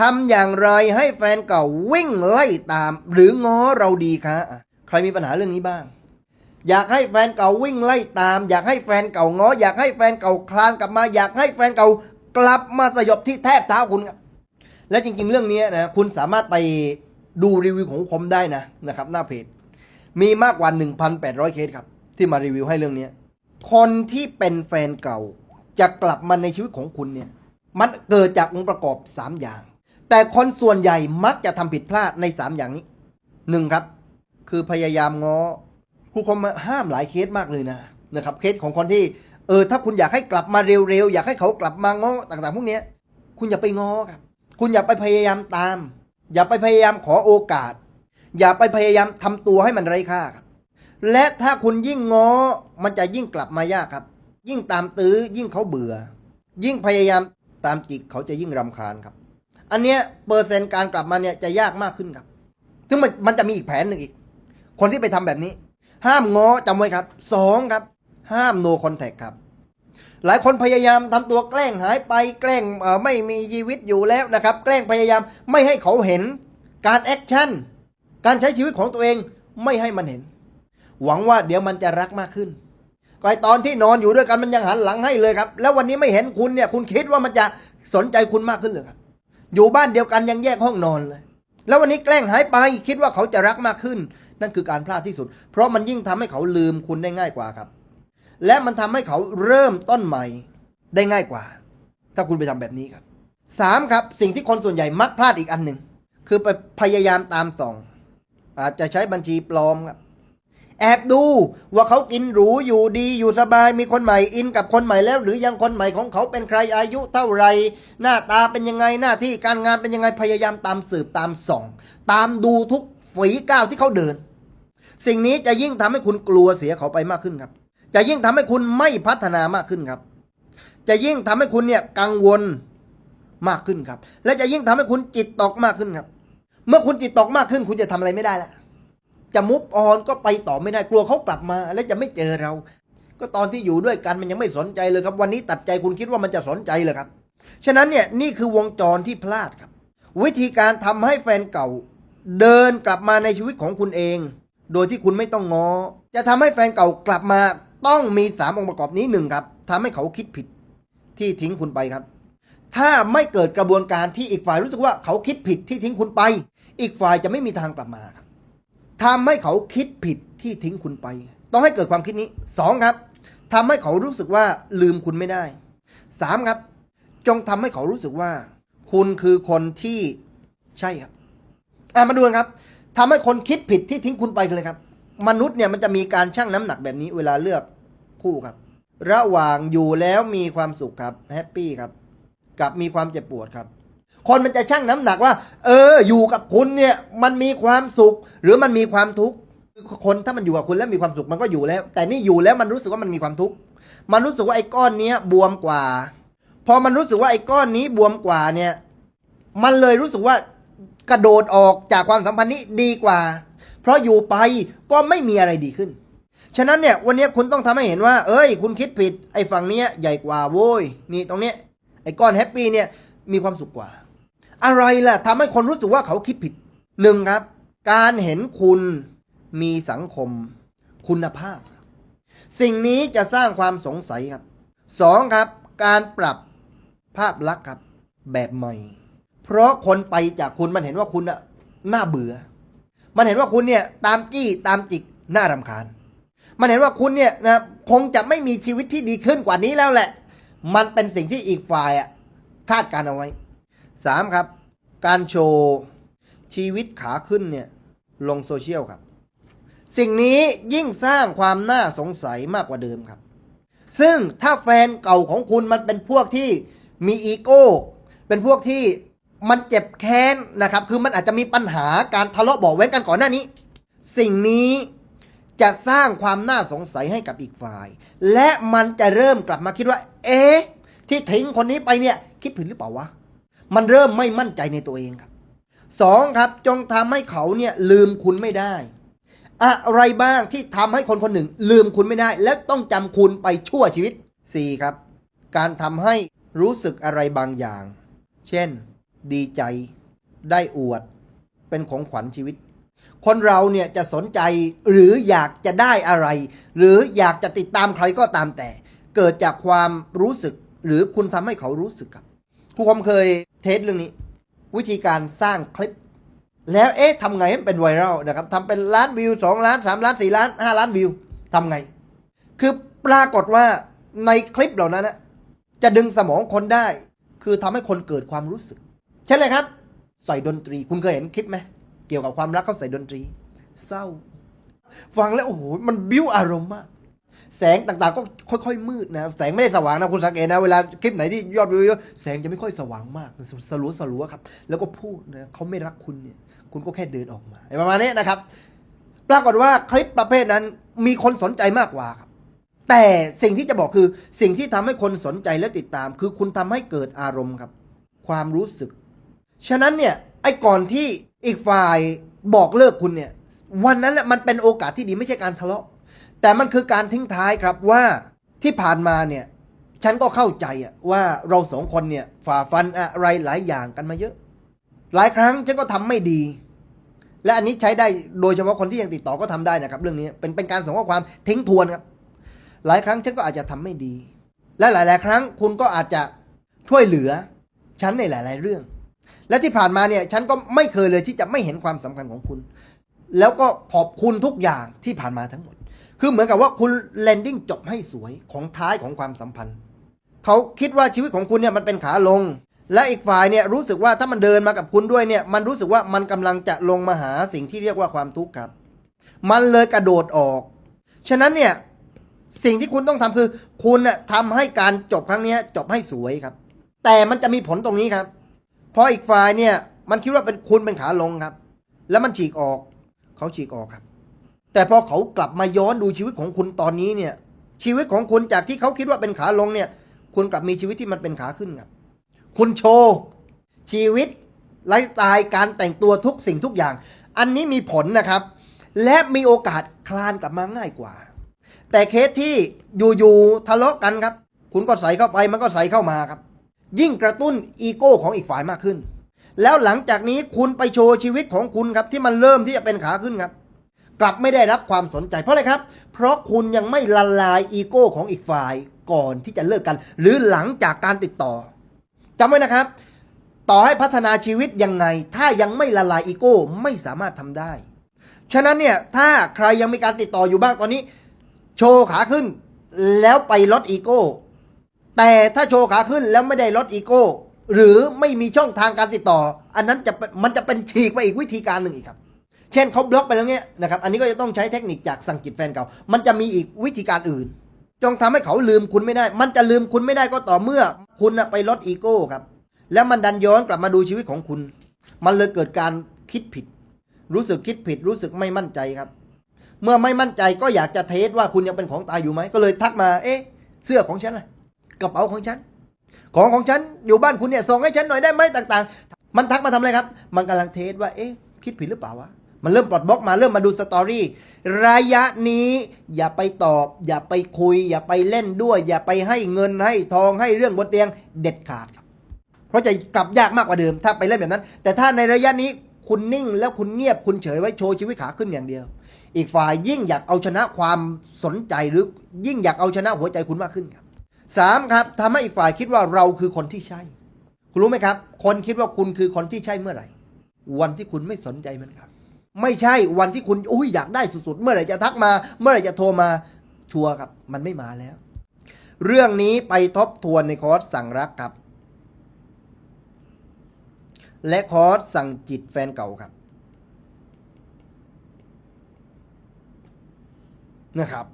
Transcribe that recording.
ทำอย่างไรให้แฟนเก่าวิ่งไล่ตาม หรือง้อเราดีคะใครมีปัญหาเรื่องนี้บ้าง อยากให้แฟนเก่าวิ่งไล่ตาม อยากให้แฟนเก่าง้อ อยากให้แฟนเก่าคลานกลับมา อยากให้แฟนเก่ากลับมาสยบที่แทบเท้าคุณและจริง ๆ เรื่องนี้นะคุณสามารถไปดูรีวิวของคมได้นะนะครับ หน้าเพจมีมากกว่า 1,800 เคสครับ ที่มารีวิวให้เรื่องนี้คนที่เป็นแฟนเก่าจะกลับมาในชีวิตของคุณเนี่ย มันเกิดจากองค์ประกอบ 3 อย่าง แต่คนส่วนใหญ่มักจะทำผิดพลาดใน 3 อย่างนี้หนึ่งครับ คือพยายามง้อครูคมห้ามหลายเคสมากเลยนะนะครับเคสของคนที่เออถ้าคุณอยากให้กลับมาเร็วๆอยากให้เขากลับมาง้อต่างๆ พวกนี้คุณอย่าไปง้อครับ คุณอย่าไปพยายามตาม อย่าไปพยายามขอโอกาส อย่าไปพยายามทำตัวให้มันไร้ค่าครับ และถ้าคุณยิ่งง้อมันจะยิ่งกลับมายากครับ ยิ่งตามตื้อยิ่งเขาเบื่อ ยิ่งพยายามตามจิกเขาจะยิ่งรำคาญครับ อันเนี้ยเปอร์เซ็นต์การกลับมาเนี่ยจะยากมากขึ้นครับ ซึ่งมันมันจะมีอีกแผนหนึ่งอีก คนที่ไปทำแบบนี้ ห้ามง้อจำไว้ครับสองครับ ห้าม no contact ครับ หลายคนพยายามทำตัวแกล้งหายไปแกล้งไม่มีชีวิตอยู่แล้วนะครับ แกล้งพยายามไม่ให้เขาเห็นการแอคชั่น การใช้ชีวิตของตัวเองไม่ให้มันเห็น หวังว่าเดี๋ยวมันจะรักมากขึ้นก็ไอตอนที่นอนอยู่ด้วยกันมันยังหันหลังให้เลยครับ แล้ววันนี้ไม่เห็นคุณเนี่ย คุณคิดว่ามันจะสนใจคุณมากขึ้นเลยครับ อยู่บ้านเดียวกันยังแยกห้องนอนเลย แล้ววันนี้แกล้งหายไปคิดว่าเขาจะรักมากขึ้น นั่นคือการพลาดที่สุด เพราะมันยิ่งทำให้เขาลืมคุณได้ง่ายกว่าครับ และมันทำให้เขาเริ่มต้นใหม่ได้ง่ายกว่า ถ้าคุณไปทำแบบนี้ครับสามครับสิ่งที่คนส่วนใหญ่มักพลาดอีกอันหนึ่งคือไปพยายามตามส่อง อาจจะใช้บัญชีปลอมครับ แอบดูว่าเขากินหรูอยู่ดีอยู่สบายมีคนใหม่อินกับคนใหม่แล้ว หรือยังคนใหม่ของเขาเป็นใครอายุเท่าไร หน้าตาเป็นยังไงหน้าที่การงานเป็นยังไงพยายามตามสืบตามส่อง ตามดูทุกฝีก้าวที่เขาเดิน สิ่งนี้จะยิ่งทำให้คุณกลัวเสียเขาไปมากขึ้นครับ จะยิ่งทำให้คุณไม่พัฒนามากขึ้นครับ จะยิ่งทำให้คุณเนี่ยกังวลมากขึ้นครับ และจะยิ่งทำให้คุณจิตตกมากขึ้นครับ เมื่อคุณจิตตกมากขึ้น คุณจะทำอะไรไม่ได้แล้ว จะมุฟออนก็ไปต่อไม่ได้กลัวเขากลับมา และจะไม่เจอเรา ก็ตอนที่อยู่ด้วยกันมันยังไม่สนใจเลยครับ วันนี้ตัดใจคุณคิดว่ามันจะสนใจเลยครับ ฉะนั้นเนี่ยนี่คือวงจรที่พลาดครับ วิธีการทำให้แฟนเก่า เดินกลับมาในชีวิตของคุณเอง โดยที่คุณไม่ต้องงอจะทำให้แฟนเก่ากลับมาต้องมีสามองค์ประกอบนี้หนึ่งครับทำให้เขาคิดผิดที่ทิ้งคุณไปครับ ถ้าไม่เกิดกระบวนการที่อีกฝ่ายรู้สึกว่าเขาคิดผิดที่ทิ้งคุณไป อีกฝ่ายจะไม่มีทางกลับมาครับ ทำให้เขาคิดผิดที่ทิ้งคุณไป ต้องให้เกิดความคิดนี้สองครับทำให้เขารู้สึกว่าลืมคุณไม่ได้สามครับ จงทำให้เขารู้สึกว่า คุณคือคนที่ใช่ครับอะมาดูกันครับทำให้คนคิดผิดที่ทิ้งคุณไปกันเลยครับ มนุษย์เนี่ยมันจะมีการชั่งน้ำหนักแบบนี้เวลาเลือกคู่ครับ ระหว่างอยู่แล้วมีความสุขครับแฮปปี้ครับ กับมีความเจ็บปวดครับ คนมันจะชั่งน้ำหนักว่า เออ อยู่กับคุณเนี่ยมันมีความสุข หรือมันมีความทุกข์คนถ้ามันอยู่กับคุณแล้วมีความสุขมันก็อยู่แล้ว แต่นี่อยู่แล้วมันรู้สึกว่ามันมีความทุกข์มันรู้สึกว่าไอ้ก้อนเนี้ยบวมกว่า พอมันรู้สึกว่าไอ้ก้อนนี้บวมกว่าเนี่ย มันเลยรู้สึกว่ากระโดดออกจากความสัมพันธ์นี้ดีกว่า เพราะอยู่ไปก็ไม่มีอะไรดีขึ้น ฉะนั้นเนี่ยวันนี้คุณต้องทำให้เห็นว่า เอ้ย คุณคิดผิด ไอ้ฝั่งเนี้ยใหญ่กว่าโว้ยนี่ตรงเนี้ยไอ้ก้อนแฮปปี้เนี่ยมีความสุขกว่า อะไรล่ะทำให้คนรู้สึกว่าเขาคิดผิดหนึ่งครับ การเห็นคุณมีสังคม คุณภาพครับสิ่งนี้จะสร้างความสงสัยครับสองครับ การปรับภาพลักษณ์ครับ แบบใหม่ เพราะคนไปจากคุณมันเห็นว่าคุณน่ะน่าเบื่อ มันเห็นว่าคุณเนี่ยตามจี้ตามจิกน่ารำคาญ มันเห็นว่าคุณเนี่ยนะคงจะไม่มีชีวิตที่ดีขึ้นกว่านี้แล้วแหละ มันเป็นสิ่งที่อีกฝ่ายอะคาดการเอาไว้ สามครับ การโชว์ชีวิตขาขึ้นเนี่ยลงโซเชียลครับ สิ่งนี้ยิ่งสร้างความน่าสงสัยมากกว่าเดิมครับ ซึ่งถ้าแฟนเก่าของคุณมันเป็นพวกที่มีอีโก้ เป็นพวกที่มันเจ็บแค้นนะครับ คือมันอาจจะมีปัญหาการทะเลาะเบาะแว้งกันก่อนหน้านี้ สิ่งนี้จะสร้างความน่าสงสัยให้กับอีกฝ่าย และมันจะเริ่มกลับมาคิดว่า เอ๊ะ ที่ทิ้งคนนี้ไปเนี่ย คิดผิดหรือเปล่าวะ มันเริ่มไม่มั่นใจในตัวเองครับสองครับจงทำให้เขาเนี่ยลืมคุณไม่ได้ อะไรบ้างที่ทำให้คนคนหนึ่ง ลืมคุณไม่ได้ และต้องจำคุณไปชั่วชีวิต 4. ครับ การทำให้รู้สึกอะไรบางอย่าง เช่น ดีใจ ได้อวด เป็นของขวัญชีวิต คนเราเนี่ยจะสนใจหรืออยากจะได้อะไร หรืออยากจะติดตามใครก็ตามแต่ เกิดจากความรู้สึกหรือคุณทำให้เขารู้สึกครับ ครูคอมเคยเทสเรื่องนี้ วิธีการสร้างคลิป แล้วเอ๊ะทำไงให้เป็นไวรัลนะครับทำเป็นล้านวิวสองล้านสามล้านสี่ล้านห้าล้านวิวทำไง คือปรากฏว่าในคลิปเหล่านั้นนะจะดึงสมองคนได้ คือทำให้คนเกิดความรู้สึก ใช่เลยครับ ใส่ดนตรีคุณเคยเห็นคลิปไหมเกี่ยวกับความรักเขาใส่ดนตรี เศร้า ฟังแล้วโอ้โหมันบิ้วอารมณ์มาก แสงต่างๆก็ค่อยๆมืดนะแสงไม่ได้สว่างนะคุณสังเกตนะเวลาคลิปไหนที่ยอดวิวเยอะแสงจะไม่ค่อยสว่างมากสลัวสลัวๆครับ แล้วก็พูดนะเขาไม่รักคุณเนี่ยคุณก็แค่เดินออกมาประมาณนี้นะครับ ปรากฏว่าคลิปประเภทนั้นมีคนสนใจมากกว่าครับแต่สิ่งที่จะบอกคือสิ่งที่ทำให้คนสนใจและติดตาม คือคุณทำให้เกิดอารมณ์ครับ ความรู้สึก ฉะนั้นเนี่ยไอ้ก่อนที่อีกฝ่ายบอกเลิกคุณเนี่ย วันนั้นแหละมันเป็นโอกาสที่ดีไม่ใช่การทะเลาะ แต่มันคือการทิ้งท้ายครับว่าที่ผ่านมาเนี่ย ฉันก็เข้าใจอะว่าเราสองคนเนี่ยฝ่าฟันอะไรหลายอย่างกันมาเยอะ หลายครั้งฉันก็ทำไม่ดี และอันนี้ใช้ได้โดยเฉพาะคนที่ยังติดต่อก็ทำได้นะครับ เรื่องนี้เป็นเป็นการส่งข้อความทิ้งทวนครับ หลายครั้งฉันก็อาจจะทำไม่ดี และหลาย ๆ ครั้งคุณก็อาจจะช่วยเหลือ ฉันในหลาย ๆ เรื่อง และที่ผ่านมาเนี่ยฉันก็ไม่เคยเลยที่จะไม่เห็นความสำคัญของคุณ แล้วก็ขอบคุณทุกอย่างที่ผ่านมาทั้งหมด คือเหมือนกับว่าคุณแลนดิ้งจบให้สวยของท้ายของความสัมพันธ์ เขาคิดว่าชีวิตของคุณเนี่ยมันเป็นขาลง และอีกฝ่ายเนี่ยรู้สึกว่าถ้ามันเดินมากับคุณด้วยเนี่ยมันรู้สึกว่ามันกำลังจะลงมาหาสิ่งที่เรียกว่าความทุกข์ครับ มันเลยกระโดดออก ฉะนั้นเนี่ยสิ่งที่คุณต้องทำคือ คุณน่ะทำให้การจบครั้งนี้จบให้สวยครับ แต่มันจะมีผลตรงนี้ครับเพราะอีกฝ่ายเนี่ยมันคิดว่าเป็นคุณเป็นขาลงครับ แล้วมันฉีกออก เขาฉีกออกครับ แต่พอเขากลับมาย้อนดูชีวิตของคุณตอนนี้เนี่ย ชีวิตของคุณจากที่เขาคิดว่าเป็นขาลงเนี่ย คุณกลับมีชีวิตที่มันเป็นขาขึ้นครับ คุณโชว์ชีวิตไลฟ์สไตล์การแต่งตัวทุกสิ่งทุกอย่าง อันนี้มีผลนะครับ และมีโอกาสคลานกลับมาง่ายกว่า แต่เคสที่อยู่ๆทะเลาะกันครับ คุณก็ใส่เข้าไปมันก็ใส่เข้ามาครับ ยิ่งกระตุ้นอีโก้ของอีกฝ่ายมากขึ้น แล้วหลังจากนี้คุณไปโชว์ชีวิตของคุณครับที่มันเริ่มที่จะเป็นขาขึ้นครับ กลับไม่ได้รับความสนใจเพราะอะไรครับ เพราะคุณยังไม่ละลายอีโก้ของอีกฝ่ายก่อนที่จะเลิกกัน หรือหลังจากการติดต่อจำไว้นะครับ ต่อให้พัฒนาชีวิตยังไง ถ้ายังไม่ละลายอีโก้ไม่สามารถทำได้ ฉะนั้นเนี่ยถ้าใครยังมีการติดต่ออยู่บ้างตอนนี้ โชว์ขาขึ้นแล้วไปลดอีโก้ แต่ถ้าโชว์ขาขึ้นแล้วไม่ได้ลดอีโก้หรือไม่มีช่องทางการติดต่อ อันนั้นจะมันจะเป็นฉีกไปอีกวิธีการหนึ่งอีกครับ เช่นเขาบล็อกไปแล้วเนี่ยนะครับ อันนี้ก็จะต้องใช้เทคนิคจากสังจิตแฟนเก่า มันจะมีอีกวิธีการอื่น จงทำให้เขาลืมคุณไม่ได้ มันจะลืมคุณไม่ได้ก็ต่อเมื่อคุณไปลดอีโก้ครับ แล้วมันดันย้อนกลับมาดูชีวิตของคุณ มันเลยเกิดการคิดผิด รู้สึกคิดผิด รู้สึกไม่มั่นใจครับ เมื่อไม่มั่นใจก็อยากจะเทสว่าคุณยังเป็นของตายอยู่ไหม ก็เลยทักมา เอ๊ะ เสื้อของฉันล่ะกระเป๋าของฉัน ของของฉันอยู่บ้านคุณเนี่ยส่งให้ฉันหน่อยได้ไหมต่าง ๆ มันทักมาทำอะไรครับ มันกำลังเทสว่า เอ๊ะ คิดผิดหรือเปล่าวะ มันเริ่มปลดบล็อกมาเริ่มมาดูสตอรี่ระยะนี้อย่าไปตอบ อย่าไปคุย อย่าไปเล่นด้วย อย่าไปให้เงินให้ทองให้เรื่องบนเตียงเด็ดขาดครับเพราะจะกลับยากมากกว่าเดิม ถ้าไปเล่นแบบนั้น แต่ถ้าในระยะนี้คุณนิ่งแล้วคุณเงียบคุณเฉยไว้โชว์ชีวิตขาขึ้นอย่างเดียว อีกฝ่ายยิ่งอยากเอาชนะความสนใจหรือยิ่งอยากเอาชนะหัวใจคุณมากขึ้นครับสามครับทำให้อีกฝ่ายคิดว่าเราคือคนที่ใช่ คุณรู้ไหมครับ คนคิดว่าคุณคือคนที่ใช่เมื่อไหร่ วันที่คุณไม่สนใจมันครับ ไม่ใช่วันที่คุณอุ้ยอยากได้สุดๆ เมื่อไหร่จะทักมา เมื่อไหร่จะโทรมาชัวร์ครับ มันไม่มาแล้ว เรื่องนี้ไปทบทวนในคอร์สสั่งรักครับ และคอร์สสั่งจิตแฟนเก่าครับนะครับ